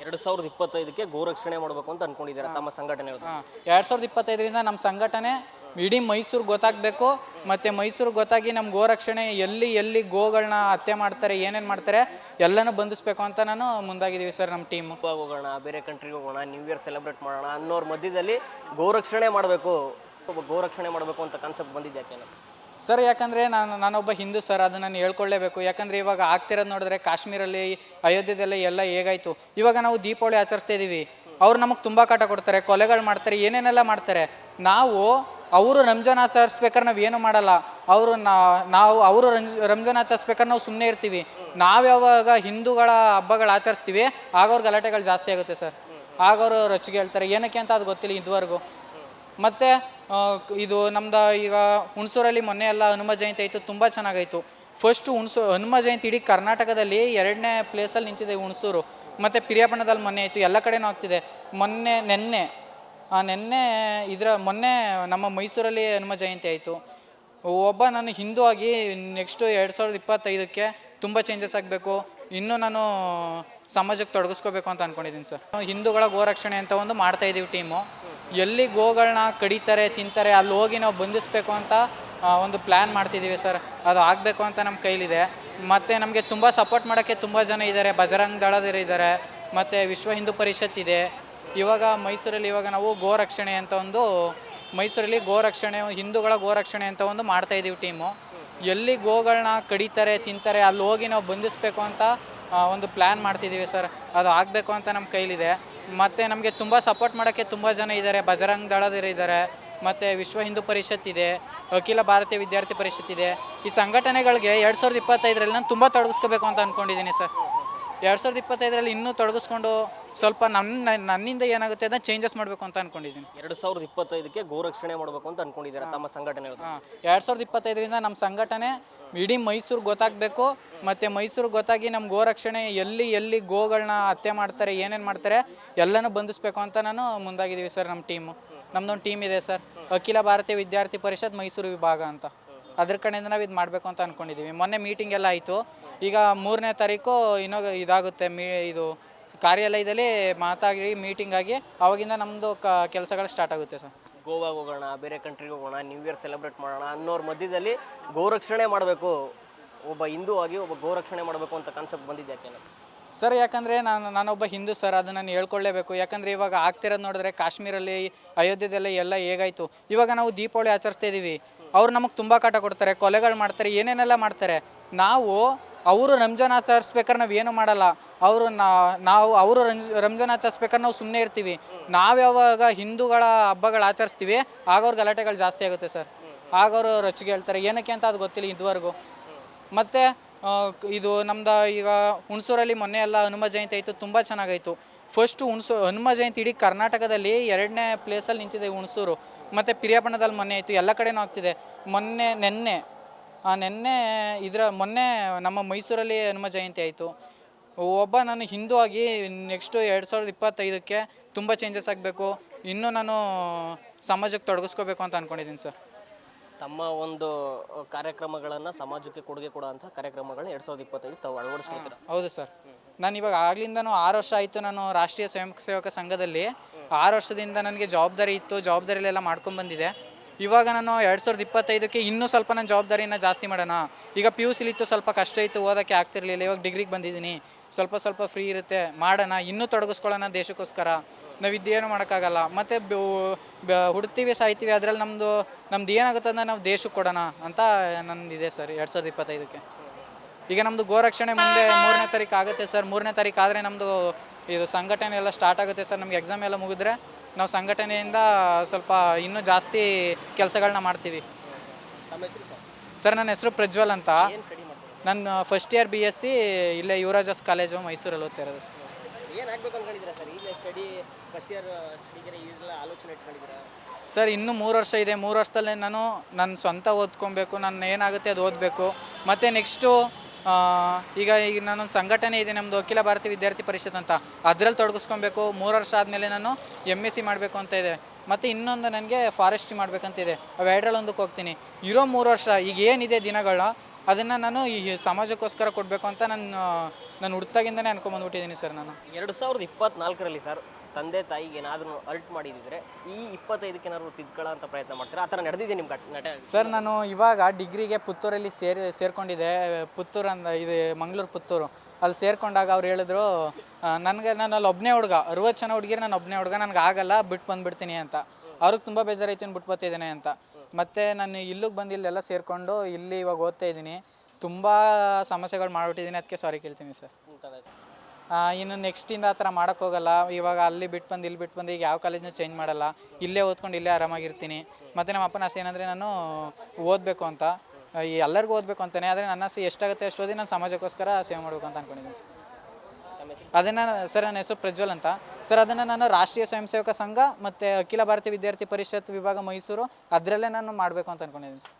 ಎರಡು ಸಾವಿರದ ಇಪ್ಪತ್ತೈದಕ್ಕೆ ಗೋರಕ್ಷಣೆ ಮಾಡಬೇಕು ಅಂತ ಅನ್ಕೊಂಡಿದ್ದಾರೆ ತಮ್ಮ ಸಂಘಟನೆ ಎರಡ್ ಸಾವಿರದ ಇಪ್ಪತ್ತೈದರಿಂದ ನಮ್ಮ ಸಂಘಟನೆ ಇಡೀ ಮೈಸೂರು ಗೊತ್ತಾಗಬೇಕು ಮತ್ತೆ ಮೈಸೂರು ಗೊತ್ತಾಗಿ ನಮ್ಮ ಗೋರಕ್ಷಣೆ ಎಲ್ಲಿ ಎಲ್ಲಿ ಗೋಗಳನ್ನ ಹತ್ಯೆ ಮಾಡ್ತಾರೆ ಏನೇನು ಮಾಡ್ತಾರೆ ಎಲ್ಲನೂ ಬಂಧಿಸ್ಬೇಕು ಅಂತ ನಾನು ಮುಂದಾಗಿದ್ದೀವಿ ಸರ್ ನಮ್ಮ ಟೀಮ್. ಹೋಗೋಣ ಬೇರೆ ಕಂಟ್ರಿಗೆ ಹೋಗೋಣ ನ್ಯೂ ಇಯರ್ ಸೆಲೆಬ್ರೇಟ್ ಮಾಡೋಣ ಅನ್ನೋರ್ ಮಧ್ಯದಲ್ಲಿ ಗೋರಕ್ಷಣೆ ಮಾಡಬೇಕು ಒಬ್ಬ ಗೋರಕ್ಷಣೆ ಮಾಡಬೇಕು ಅಂತ ಕಾನ್ಸೆಪ್ಟ್ ಬಂದಿದ್ದೆ ಯಾಕೆ ಸರ್, ಯಾಕಂದರೆ ನಾನು, ನಾನೊಬ್ಬ ಹಿಂದೂ ಸರ್, ಅದನ್ನು ನಾನು ಹೇಳ್ಕೊಳ್ಳೇಬೇಕು. ಯಾಕಂದರೆ ಇವಾಗ ಆಗ್ತಿರೋದು ನೋಡಿದ್ರೆ ಕಾಶ್ಮೀರಲ್ಲಿ, ಅಯೋಧ್ಯೆದೆಲ್ಲ ಎಲ್ಲ ಹೇಗಾಯಿತು? ಇವಾಗ ನಾವು ದೀಪಾವಳಿ ಆಚರಿಸ್ತಾ ಇದ್ದೀವಿ ಅವ್ರು ನಮಗೆ ತುಂಬ ಕಾಟ ಕೊಡ್ತಾರೆ, ಕೊಲೆಗಳು ಮಾಡ್ತಾರೆ, ಏನೇನೆಲ್ಲ ಮಾಡ್ತಾರೆ. ನಾವು ಅವರು ರಂಜಾನ್ ಆಚರಿಸ್ಬೇಕಾದ್ರೆ ನಾವು ಏನು ಮಾಡಲ್ಲ. ಅವರು ನಾವು ಅವರು ರಂಜ್, ರಂಜಾನ್ ಆಚರಿಸ್ಬೇಕಾದ್ರೆ ನಾವು ಸುಮ್ಮನೆ ಇರ್ತೀವಿ. ನಾವು ಯಾವಾಗ ಹಿಂದೂಗಳ ಹಬ್ಬಗಳು ಆಚರಿಸ್ತೀವಿ ಆಗ ಅವ್ರ ಗಲಾಟೆಗಳು ಜಾಸ್ತಿ ಆಗುತ್ತೆ ಸರ್. ಆಗ ಅವರು ರೊಚ್ಚಿಗೆ ಹೇಳ್ತಾರೆ. ಏನಕ್ಕೆ ಅಂತ ಅದು ಗೊತ್ತಿಲ್ಲ ಇದುವರೆಗೂ. ಮತ್ತು ಇದು ನಮ್ದು ಈಗ ಹುಣಸೂರಲ್ಲಿ ಮೊನ್ನೆ ಎಲ್ಲ ಹನುಮ ಜಯಂತಿ ಆಯಿತು, ತುಂಬ ಚೆನ್ನಾಗಾಯಿತು. ಫಸ್ಟು ಹುಣಸು, ಹನುಮ ಜಯಂತಿ ಇಡೀ ಕರ್ನಾಟಕದಲ್ಲಿ ಎರಡನೇ ಪ್ಲೇಸಲ್ಲಿ ನಿಂತಿದೆ ಹುಣಸೂರು. ಮತ್ತು ಪಿರಿಯಾಪಣ್ಣದಲ್ಲಿ ಮೊನ್ನೆ ಆಯಿತು, ಎಲ್ಲ ಕಡೆನೂ ಆಗ್ತಿದೆ. ಮೊನ್ನೆ, ನೆನ್ನೆ ನೆನ್ನೆ ಇದರ, ಮೊನ್ನೆ ನಮ್ಮ ಮೈಸೂರಲ್ಲಿ ಹನುಮ ಜಯಂತಿ ಆಯಿತು. ಒಬ್ಬ ನಾನು ಹಿಂದೂ ಆಗಿ ನೆಕ್ಸ್ಟು ಎರಡು ಸಾವಿರದ ಇಪ್ಪತ್ತೈದಕ್ಕೆ ತುಂಬ ಚೇಂಜಸ್ ಆಗಬೇಕು. ಇನ್ನೂ ನಾನು ಸಮಾಜಕ್ಕೆ ತೊಡಗಿಸ್ಕೋಬೇಕು ಅಂತ ಅಂದ್ಕೊಂಡಿದ್ದೀನಿ ಸರ್. ಹಿಂದೂಗಳ ಗೋರಕ್ಷಣೆ ಅಂತ ಒಂದು ಮಾಡ್ತಾ ಇದ್ದೀವಿ ಟೀಮು ಎಲ್ಲಿ ಗೋಗಳನ್ನ ಕಡಿತಾರೆ, ತಿಂತಾರೆ, ಅಲ್ಲಿ ಹೋಗಿ ನಾವು ಬಂಧಿಸ್ಬೇಕು ಅಂತ ಒಂದು ಪ್ಲ್ಯಾನ್ ಮಾಡ್ತಿದ್ದೀವಿ ಸರ್ ಅದು ಆಗಬೇಕು ಅಂತ ನಮ್ಮ ಕೈಲಿದೆ. ಮತ್ತು ನಮಗೆ ತುಂಬ ಸಪೋರ್ಟ್ ಮಾಡೋಕ್ಕೆ ತುಂಬ ಜನ ಇದ್ದಾರೆ ಬಜರಂಗ್ ದಳದರು ಇದ್ದಾರೆ ಮತ್ತು ವಿಶ್ವ ಹಿಂದೂ ಪರಿಷತ್ ಇದೆ. ಇವಾಗ ಮೈಸೂರಲ್ಲಿ ಇವಾಗ ನಾವು ಗೋರಕ್ಷಣೆ ಅಂತ ಒಂದು, ಮೈಸೂರಲ್ಲಿ ಗೋರಕ್ಷಣೆ ಹಿಂದೂಗಳ ಗೋರಕ್ಷಣೆ ಅಂತ ಒಂದು ಮಾಡ್ತಾ ಇದ್ದೀವಿ ಟೀಮು ಎಲ್ಲಿ ಗೋಗಳನ್ನ ಕಡಿತಾರೆ, ತಿಂತಾರೆ, ಅಲ್ಲಿ ಹೋಗಿ ನಾವು ಬಂಧಿಸ್ಬೇಕು ಅಂತ ಒಂದು ಪ್ಲ್ಯಾನ್ ಮಾಡ್ತಿದ್ದೀವಿ ಸರ್ ಅದು ಆಗಬೇಕು ಅಂತ ನಮ್ಮ ಕೈಲಿದೆ. ಮತ್ತು ನಮಗೆ ತುಂಬ ಸಪೋರ್ಟ್ ಮಾಡೋಕ್ಕೆ ತುಂಬ ಜನ ಇದ್ದಾರೆ ಬಜರಂಗ್ ದಳದವರು ಇದ್ದಾರೆ ಮತ್ತು ವಿಶ್ವ ಹಿಂದೂ ಪರಿಷತ್ ಇದೆ ಅಖಿಲ ಭಾರತೀಯ ವಿದ್ಯಾರ್ಥಿ ಪರಿಷತ್ ಇದೆ. ಈ ಸಂಘಟನೆಗಳಿಗೆ ಎರಡು ಸಾವಿರದ ಇಪ್ಪತ್ತೈದರಲ್ಲಿ ನಾನು ತುಂಬ ತೊಡಗಿಸ್ಕೋಬೇಕು ಅಂತ ಅಂದ್ಕೊಂಡಿದ್ದೀನಿ ಸರ್. ಎರಡು ಸಾವಿರದ ಇಪ್ಪತ್ತೈದರಲ್ಲಿ ಇನ್ನೂ ತೊಡಗಿಸ್ಕೊಂಡು ಸ್ವಲ್ಪ ನನ್ನ ನನ್ನಿಂದ ಏನಾಗುತ್ತೆ ಅದನ್ನ ಚೇಂಜಸ್ ಮಾಡಬೇಕು ಅಂತ ಅಂದ್ಕೊಂಡಿದ್ದೀನಿ ಎರಡು ಸಾವಿರದ ಇಪ್ಪತ್ತೈದಕ್ಕೆ ಗೋರಕ್ಷಣೆ ಮಾಡಬೇಕು ಅಂತ ಅನ್ಕೊಂಡಿದ್ದಾರೆ ತಮ್ಮ ಸಂಘಟನೆ ಹಾಂ. ಎರಡು ಸಾವಿರದ ಇಪ್ಪತ್ತೈದರಿಂದ ನಮ್ಮ ಸಂಘಟನೆ ಇಡೀ ಮೈಸೂರು ಗೊತ್ತಾಗಬೇಕು. ಮತ್ತು ಮೈಸೂರು ಗೊತ್ತಾಗಿ ನಮ್ಮ ಗೋರಕ್ಷಣೆ ಎಲ್ಲಿ ಎಲ್ಲಿ ಗೋಗಳನ್ನ ಹತ್ಯೆ ಮಾಡ್ತಾರೆ, ಏನೇನು ಮಾಡ್ತಾರೆ, ಎಲ್ಲನೂ ಬಂಧಿಸ್ಬೇಕು ಅಂತ ನಾನು ಮುಂದಾಗಿದ್ದೀವಿ ಸರ್ ನಮ್ಮ ಟೀಮು. ನಮ್ಮದೊಂದು ಟೀಮ್ ಇದೆ ಸರ್. ಅಖಿಲ ಭಾರತೀಯ ವಿದ್ಯಾರ್ಥಿ ಪರಿಷತ್ ಮೈಸೂರು ವಿಭಾಗ ಅಂತ. ಅದ್ರ ಕಡೆಯಿಂದ ನಾವು ಇದು ಮಾಡಬೇಕು ಅಂತ ಅಂದ್ಕೊಂಡಿದ್ದೀವಿ ಮೊನ್ನೆ ಮೀಟಿಂಗ್ ಎಲ್ಲ ಆಯಿತು. ಈಗ ಮೂರನೇ ತಾರೀಕು ಇನ್ನೂ ಇದಾಗುತ್ತೆ ಮೀ, ಇದು ಕಾರ್ಯಾಲಯದಲ್ಲಿ ಮಾತಾಗಿ ಮೀಟಿಂಗ್ ಆಗಿ ಅವಾಗಿಂದ ನಮ್ಮದು ಕ, ಕೆಲಸಗಳು ಸ್ಟಾರ್ಟ್ ಆಗುತ್ತೆ ಸರ್. ಗೋವಾಗೆ ಹೋಗೋಣ, ಬೇರೆ ಕಂಟ್ರಿಗೆ ಹೋಗೋಣ ನ್ಯೂ ಇಯರ್ ಸೆಲೆಬ್ರೇಟ್ ಮಾಡೋಣ ಅನ್ನೋರ ಮಧ್ಯದಲ್ಲಿ ಗೋರಕ್ಷಣೆ ಮಾಡಬೇಕು. ಒಬ್ಬ ಹಿಂದೂ ಆಗಿ ಒಬ್ಬ ಗೋರಕ್ಷಣೆ ಮಾಡಬೇಕು ಅಂತ ಕಾನ್ಸೆಪ್ಟ್ ಬಂದಿದ್ದೆ ಯಾಕೆ ಸರ್, ಯಾಕಂದರೆ ನಾನು ನಾನೊಬ್ಬ ಹಿಂದೂ ಸರ್, ಅದನ್ನು ನಾನು ಹೇಳ್ಕೊಳ್ಳೇಬೇಕು ಯಾಕಂದರೆ ಇವಾಗ ಆಗ್ತಿರೋದು ನೋಡಿದ್ರೆ ಕಾಶ್ಮೀರಲ್ಲಿ, ಅಯೋಧ್ಯೆದೆಲ್ಲ ಎಲ್ಲ ಹೇಗಾಯಿತು? ಇವಾಗ ನಾವು ದೀಪಾವಳಿ ಆಚರಿಸ್ತಾ ಇದ್ದೀವಿ ಅವ್ರು ನಮಗೆ ತುಂಬ ಕಾಟ ಕೊಡ್ತಾರೆ, ಕೊಲೆಗಳು ಮಾಡ್ತಾರೆ, ಏನೇನೆಲ್ಲ ಮಾಡ್ತಾರೆ. ನಾವು, ಅವರು ರಂಜಾನ್ ಆಚರಿಸ್ಬೇಕಾದ್ರೆ ನಾವು ಏನು ಮಾಡಲ್ಲ. ಅವರು ನಾವು, ಅವರು ರಂಜ್, ರಂಜಾನ್ ಆಚರಿಸ್ಬೇಕಾದ್ರೆ ನಾವು ಸುಮ್ಮನೆ ಇರ್ತೀವಿ. ನಾವು ಯಾವಾಗ ಹಿಂದೂಗಳ ಹಬ್ಬಗಳು ಆಚರಿಸ್ತೀವಿ ಆಗ ಅವ್ರ ಗಲಾಟೆಗಳು ಜಾಸ್ತಿ ಆಗುತ್ತೆ ಸರ್. ಆಗ ಅವರು ರೊಚ್ಚಿಗೆ ಹೇಳ್ತಾರೆ, ಏನಕ್ಕೆ ಅಂತ ಅದು ಗೊತ್ತಿಲ್ಲ ಇದುವರೆಗೂ. ಮತ್ತು ಇದು ನಮ್ದು ಈಗ ಹುಣಸೂರಲ್ಲಿ ಮೊನ್ನೆ ಎಲ್ಲ ಹನುಮ ಜಯಂತಿ ಆಯಿತು, ತುಂಬ ಚೆನ್ನಾಗಾಯಿತು. ಫಸ್ಟು ಹುಣಸೂ, ಹನುಮ ಜಯಂತಿ ಇಡೀ ಕರ್ನಾಟಕದಲ್ಲಿ ಎರಡನೇ ಪ್ಲೇಸಲ್ಲಿ ನಿಂತಿದೆ ಹುಣಸೂರು. ಮತ್ತು ಪಿರಿಯಾಪಣ್ಣದಲ್ಲಿ ಮೊನ್ನೆ ಆಯಿತು, ಎಲ್ಲ ಕಡೆನೂ ಆಗ್ತಿದೆ. ಮೊನ್ನೆ, ನೆನ್ನೆ ನೆನ್ನೆ ಇದರ, ಮೊನ್ನೆ ನಮ್ಮ ಮೈಸೂರಲ್ಲಿ ಹನುಮ ಜಯಂತಿ ಆಯಿತು. ಒಬ್ಬ ನಾನು ಹಿಂದೂ ಆಗಿ ನೆಕ್ಸ್ಟು ಎರಡು ಸಾವಿರದ ಇಪ್ಪತ್ತೈದಕ್ಕೆ ತುಂಬ ಚೇಂಜಸ್ ಆಗಬೇಕು. ಇನ್ನೂ ನಾನು ಸಮಾಜಕ್ಕೆ ತೊಡಗಿಸ್ಕೋಬೇಕು ಅಂತ ಅಂದ್ಕೊಂಡಿದ್ದೀನಿ ಸರ್. ತಮ್ಮ ಒಂದು ಕಾರ್ಯಕ್ರಮಗಳನ್ನು ಸಮಾಜಕ್ಕೆ ಕೊಡುಗೆ ಕೊಡುವಂಥ ಕಾರ್ಯಕ್ರಮಗಳನ್ನ ಎರಡು ಸಾವಿರದ ಇಪ್ಪತ್ತೈದು ತಾವು ಅಳವಡಿಸ್ಕೊಳ್ತೀರ? ಹೌದು ಸರ್. ನಾನು ಇವಾಗ ಆಗ್ಲಿಂದನೂ ಆರು ವರ್ಷ ಆಯಿತು ನಾನು ರಾಷ್ಟ್ರೀಯ ಸ್ವಯಂ ಸೇವಕ ಸಂಘದಲ್ಲಿ. ಆರು ವರ್ಷದಿಂದ ನನಗೆ ಜವಾಬ್ದಾರಿ ಇತ್ತು ಜವಾಬ್ದಾರಿಲೆಲ್ಲ ಮಾಡ್ಕೊಂಡು ಬಂದಿದೆ. ಇವಾಗ ನಾನು ಎರಡು ಸಾವಿರದ ಇಪ್ಪತ್ತೈದಕ್ಕೆ ಇನ್ನೂ ಸ್ವಲ್ಪ ನಾನು ಜವಾಬ್ದಾರಿನ ಜಾಸ್ತಿ ಮಾಡೋಣ. ಈಗ ಪಿ ಯು ಸಿಲಿತ್ತು ಸ್ವಲ್ಪ ಕಷ್ಟ ಇತ್ತು ಓದೋಕ್ಕೆ ಆಗ್ತಿರಲಿಲ್ಲ ಇವಾಗ ಡಿಗ್ರಿಗೆ ಬಂದಿದ್ದೀನಿ. ಸ್ವಲ್ಪ ಸ್ವಲ್ಪ ಫ್ರೀ ಇರುತ್ತೆ ಮಾಡೋಣ ಇನ್ನೂ ತೊಡಗಿಸ್ಕೊಳ್ಳೋಣ ದೇಶಕ್ಕೋಸ್ಕರ. ನಾವು ಇದೇನು ಮಾಡೋಕ್ಕಾಗಲ್ಲ. ಮತ್ತು ಹುಡ್ತೀವಿ ಸಾಯ್ತೀವಿ ಅದರಲ್ಲಿ ನಮ್ಮದು ನಮ್ದು ಏನಾಗುತ್ತೆ ಅಂದರೆ ನಾವು ದೇಶಕ್ಕೆ ಕೊಡೋಣ ಅಂತ ನನ್ನದಿದೆ ಸರ್ ಎರಡು ಸಾವಿರದ ಇಪ್ಪತ್ತೈದಕ್ಕೆ. ಈಗ ನಮ್ಮದು ಗೋರಕ್ಷಣೆ ಮುಂದೆ ಮೂರನೇ ತಾರೀಕು ಆಗುತ್ತೆ ಸರ್. ಮೂರನೇ ತಾರೀಕು ಆದರೆ ನಮ್ಮದು ಇದು ಸಂಘಟನೆ ಎಲ್ಲ ಸ್ಟಾರ್ಟ್ ಆಗುತ್ತೆ ಸರ್. ನಮ್ಗೆ ಎಕ್ಸಾಮ್ ಎಲ್ಲ ಮುಗಿದ್ರೆ ನಾವು ಸಂಘಟನೆಯಿಂದ ಸ್ವಲ್ಪ ಇನ್ನೂ ಜಾಸ್ತಿ ಕೆಲಸಗಳನ್ನ ಮಾಡ್ತೀವಿ. ಸರ್? ನನ್ನ ಹೆಸರು ಪ್ರಜ್ವಲ್ ಅಂತ. ಏನು ಸ್ಟಡಿ ಮಾಡ್ತಾರೆ ನಾನು first year B S C ಇಲ್ಲೇ ಯುವರಾಜಸ್ ಕಾಲೇಜು ಮೈಸೂರಲ್ಲಿ ಓದ್ತಿರೋದು ಸರ್ ಏನು ಆಗ್ಬೇಕು ಅನ್ಕೊಂಡಿದ್ದೀರಾ ಸರ್? ಈಗ ಸ್ಟಡಿ ಫಸ್ಟ್ ಇಯರ್ ಸ್ಟಡಿಗೆ ಈಗೆಲ್ಲ ಆಲೋಚನೆ ಇಟ್ಕೊಂಡಿದ್ದೀರಾ? ಸರ್ ಇನ್ನೂ ಮೂರು ವರ್ಷ ಇದೆ. ಮೂರು ವರ್ಷದಲ್ಲೇ ನಾನು ನನ್ನ ಸ್ವಂತ ಓದ್ಕೊಬೇಕು ನಾನು ಏನಾಗುತ್ತೆ ಅದು ಓದಬೇಕು. ಮತ್ತು ನೆಕ್ಸ್ಟು ಈಗ ಈಗ ನಾನೊಂದು ಸಂಘಟನೆ ಇದೆ ನಮ್ಮದು ಅಖಿಲ ಭಾರತೀಯ ವಿದ್ಯಾರ್ಥಿ ಪರಿಷತ್ ಅಂತ. ಅದರಲ್ಲಿ ತೊಡಗಿಸ್ಕೊಬೇಕು. ಮೂರು ವರ್ಷ ಆದಮೇಲೆ ನಾನು ಎಂ ಎಸ್ ಸಿ ಮಾಡಬೇಕು ಅಂತ ಇದೆ. ಮತ್ತು ಇನ್ನೊಂದು ನನಗೆ ಫಾರೆಸ್ಟ್ರಿ ಮಾಡಬೇಕಂತಿದೆ ಅವೆರಡರಲ್ಲಿ ಒಂದಕ್ಕೆ ಹೋಗ್ತೀನಿ. ಇರೋ ಮೂರು ವರ್ಷ ಈಗ ಏನಿದೆ ದಿನಗಳ ಅದನ್ನು ನಾನು ಈ ಸಮಾಜಕ್ಕೋಸ್ಕರ ಕೊಡಬೇಕು ಅಂತ ನಾನು ನಾನು ಹುಡ್ತಾಗಿಂದನೇ ಅನ್ಕೊಂಬಂದ್ಬಿಟ್ಟಿದ್ದೀನಿ ಸರ್ ನಾನು. ಎರಡು ಸಾವಿರದ ಇಪ್ಪತ್ನಾಲ್ಕರಲ್ಲಿ ಸರ್ ತಂದೆ ತಾಯಿಗೆ ಏನಾದರೂ ಅರ್ಟ್ ಮಾಡಿದಿದ್ರೆ ಈ ಇಪ್ಪತ್ತೈದಕ್ಕೆ ಏನಾದ್ರು ತಿದ್ಕೊಳ್ಳೋ ಅಂತ ಪ್ರಯತ್ನ ಮಾಡ್ತೀರಾ? ಆ ಥರ ನಡೆದಿದೆ ನಿಮ್ಮ ನಟ ಸರ್ ನಾನು ಇವಾಗ ಡಿಗ್ರಿಗೆ ಪುತ್ತೂರಲ್ಲಿ ಸೇರಿ ಸೇರಿಕೊಂಡಿದ್ದೆ. ಪುತ್ತೂರು ಅಂದ ಇದು ಮಂಗಳೂರು ಪುತ್ತೂರು. ಅಲ್ಲಿ ಸೇರ್ಕೊಂಡಾಗ ಅವ್ರು ಹೇಳಿದ್ರು ನನಗೆ ನಾನು ಅಲ್ಲಿ ಒಬ್ಬನೇ ಹುಡುಗ ಅರುವತ್ತು ಜನ ಹುಡುಗಿರು ನಾನು ಒಬ್ಬನೇ ಹುಡುಗ ನನಗೆ ಆಗಲ್ಲ ಬಿಟ್ಟು ಬಂದ್ಬಿಡ್ತೀನಿ ಅಂತ. ಅವ್ರಿಗೆ ತುಂಬ ಬೇಜಾರೈತೆ ಇನ್ನು ಬಿಟ್ಟು ಬರ್ತಿದ್ದೇನೆ ಅಂತ. ಮತ್ತೆ ನಾನು ಇಲ್ಲಿಗೆ ಬಂದು ಇಲ್ಲೆಲ್ಲ ಸೇರಿಕೊಂಡು ಇಲ್ಲಿ ಇವಾಗ ಓದ್ತಾ ಇದ್ದೀನಿ. ತುಂಬ ಸಮಸ್ಯೆಗಳು ಮಾಡಿಬಿಟ್ಟಿದ್ದೀನಿ. ಅದಕ್ಕೆ ಸಾರಿ ಕೇಳ್ತೀನಿ ಸರ್ ಇನ್ನು ನೆಕ್ಸ್ಟಿಂದ ಆ ಥರ ಮಾಡೋಕ್ಕೋಗಲ್ಲ ಇವಾಗ ಅಲ್ಲಿ ಬಿಟ್ಟು ಬಂದು ಇಲ್ಲಿ ಬಿಟ್ಟು ಬಂದು ಈಗ ಯಾವ ಕಾಲೇಜ್ನೂ ಚೇಂಜ್ ಮಾಡಲ್ಲ. ಇಲ್ಲೇ ಓದ್ಕೊಂಡು ಇಲ್ಲೇ ಆರಾಮಾಗಿರ್ತೀನಿ. ಮತ್ತು ನಮ್ಮ ಅಪ್ಪನ ಆಸೆ ಏನಂದರೆ ನಾನು ಓದಬೇಕು ಅಂತ. ಈ ಎಲ್ಲರಿಗೂ ಓದಬೇಕು ಅಂತಾನೆ. ಆದರೆ ನನ್ನ ಆಸೆ ಎಷ್ಟಾಗುತ್ತೆ ಅಷ್ಟು ಓದಿ ನಾನು ಸಮಾಜಕ್ಕೋಸ್ಕರ ಸೇವೆ ಮಾಡಬೇಕು ಅಂತ ಅಂದ್ಕೊಂಡಿದ್ದೀನಿ ಸರ್ ಅದನ್ನು ಸರ್, ನನ್ನ ಹೆಸರು ಪ್ರಜ್ವಲ್ ಅಂತ. ಸರ್, ಅದನ್ನು ನಾನು ರಾಷ್ಟ್ರೀಯ ಸ್ವಯಂ ಸೇವಕ ಸಂಘ ಮತ್ತು ಅಖಿಲ ಭಾರತೀಯ ವಿದ್ಯಾರ್ಥಿ ಪರಿಷತ್ ವಿಭಾಗ ಮೈಸೂರು ಅದರಲ್ಲೇ ನಾನು ಮಾಡಬೇಕು ಅಂತ ಅಂದ್ಕೊಂಡಿದ್ದೀನಿ